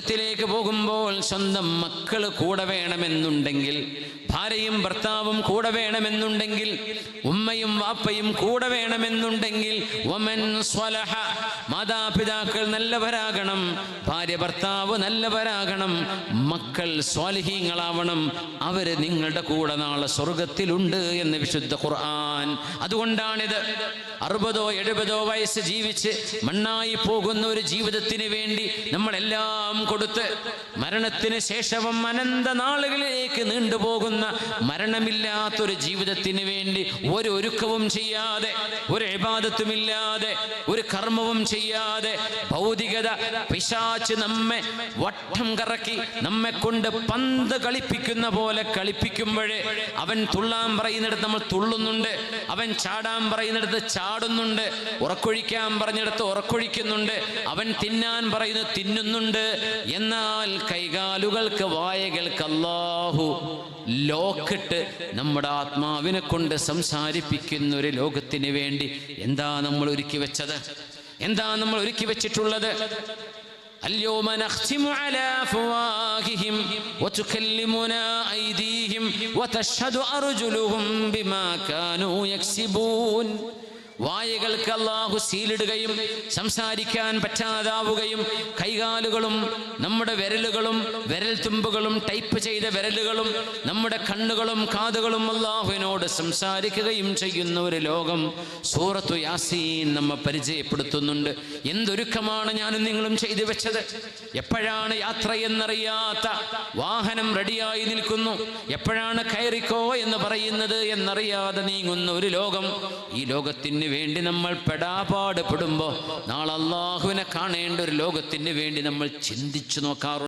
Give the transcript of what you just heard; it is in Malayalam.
ത്തിലേക്ക് പോകുമ്പോൾ സ്വന്തം മക്കൾ കൂടെ വേണമെന്നുണ്ടെങ്കിൽ ഭാര്യയും ഭർത്താവും കൂടെ വേണമെന്നുണ്ടെങ്കിൽ ഉമ്മയും വാപ്പയും കൂടെ വേണമെന്നുണ്ടെങ്കിൽ വമൻ സ്വലഹ മാതാപിതാക്കൾ നല്ലവരാകണം ഭാര്യ ഭർത്താവ് നല്ലവരാകണം മക്കൾ സ്വാലിഹീങ്ങളാവണം അവർ നിങ്ങളുടെ കൂടെ നാളെ സ്വർഗത്തിലുണ്ട് എന്ന് വിശുദ്ധ ഖുർആൻ. അതുകൊണ്ടാണിത്. അറുപതോ എഴുപതോ വയസ്സ് ജീവിച്ച് മണ്ണായി പോകുന്ന ഒരു ജീവിതത്തിന് വേണ്ടി നമ്മളെല്ലാം കൊടുത്ത് മരണത്തിന് ശേഷവും അനന്ത നാളുകളിലേക്ക് നീണ്ടുപോകുന്ന മരണമില്ലാത്തൊരു ജീവിതത്തിന് വേണ്ടി ഒരു ഒരുക്കവും ചെയ്യാതെ ഒരു ഇബാദത്തുമില്ലാതെ ഒരു കർമ്മവും ചെയ്യാതെ ഭൗതികത പിശാച്ച് നമ്മെ വട്ടം കറക്കി നമ്മെ കൊണ്ട് പന്ത് കളിപ്പിക്കുന്ന പോലെ കളിപ്പിക്കുമ്പോഴേ അവൻ തുള്ളാൻ പറയുന്നിടത്ത് നമ്മൾ തുള്ളുന്നുണ്ട് അവൻ ചാടാൻ പറയുന്നിടത്ത് ചാടുന്നുണ്ട് ഉറക്കൊഴിക്കാൻ പറഞ്ഞിടത്ത് ഉറക്കൊഴിക്കുന്നുണ്ട് അവൻ തിന്നാൻ പറയുന്നത് തിന്നുന്നുണ്ട് എന്നാൽ കൈകാലുകൾക്ക് വായകൾക്ക് അല്ലാഹു ലോക്കിട്ട് നമ്മുടെ ആത്മാവിനെ കൊണ്ട് സംസാരിപ്പിക്കുന്ന ഒരു ലോകത്തിന് വേണ്ടി എന്താ നമ്മൾ ഒരുക്കി വെച്ചത് എന്താ നമ്മൾ ഒരുക്കി വെച്ചിട്ടുള്ളത് اليوم نختم على أفواههم وتكلمنا أيديهم وتشهد أرجلهم بما كانوا يكسبون വായകൾക്ക് അള്ളാഹു സീലിടുകയും സംസാരിക്കാൻ പറ്റാതാവുകയും കൈകാലുകളും നമ്മുടെ വിരലുകളും വിരൽ തുമ്പുകളും ടൈപ്പ് ചെയ്ത വിരലുകളും നമ്മുടെ കണ്ണുകളും കാതുകളും അള്ളാഹുവിനോട് സംസാരിക്കുകയും ചെയ്യുന്ന ഒരു ലോകം സൂറത്തു യാസീൻ നമ്മെ പരിചയപ്പെടുത്തുന്നുണ്ട്. എന്തൊരുക്കമാണ് ഞാനും നിങ്ങളും ചെയ്തു വെച്ചത്? എപ്പോഴാണ് യാത്ര എന്നറിയാത്ത വാഹനം റെഡിയായി നിൽക്കുന്നു? എപ്പോഴാണ് കയറിക്കോ എന്ന് പറയുന്നത് എന്നറിയാതെ നീങ്ങുന്ന ഒരു ലോകം ഈ ലോകത്തിന് വേണ്ടി നമ്മൾ പെടാപാട് പെടുമ്പോൾ നാളെ അള്ളാഹുവിനെ കാണേണ്ട ഒരു ലോകത്തിന് വേണ്ടി നമ്മൾ ചിന്തിച്ചു നോക്കാറുണ്ട്.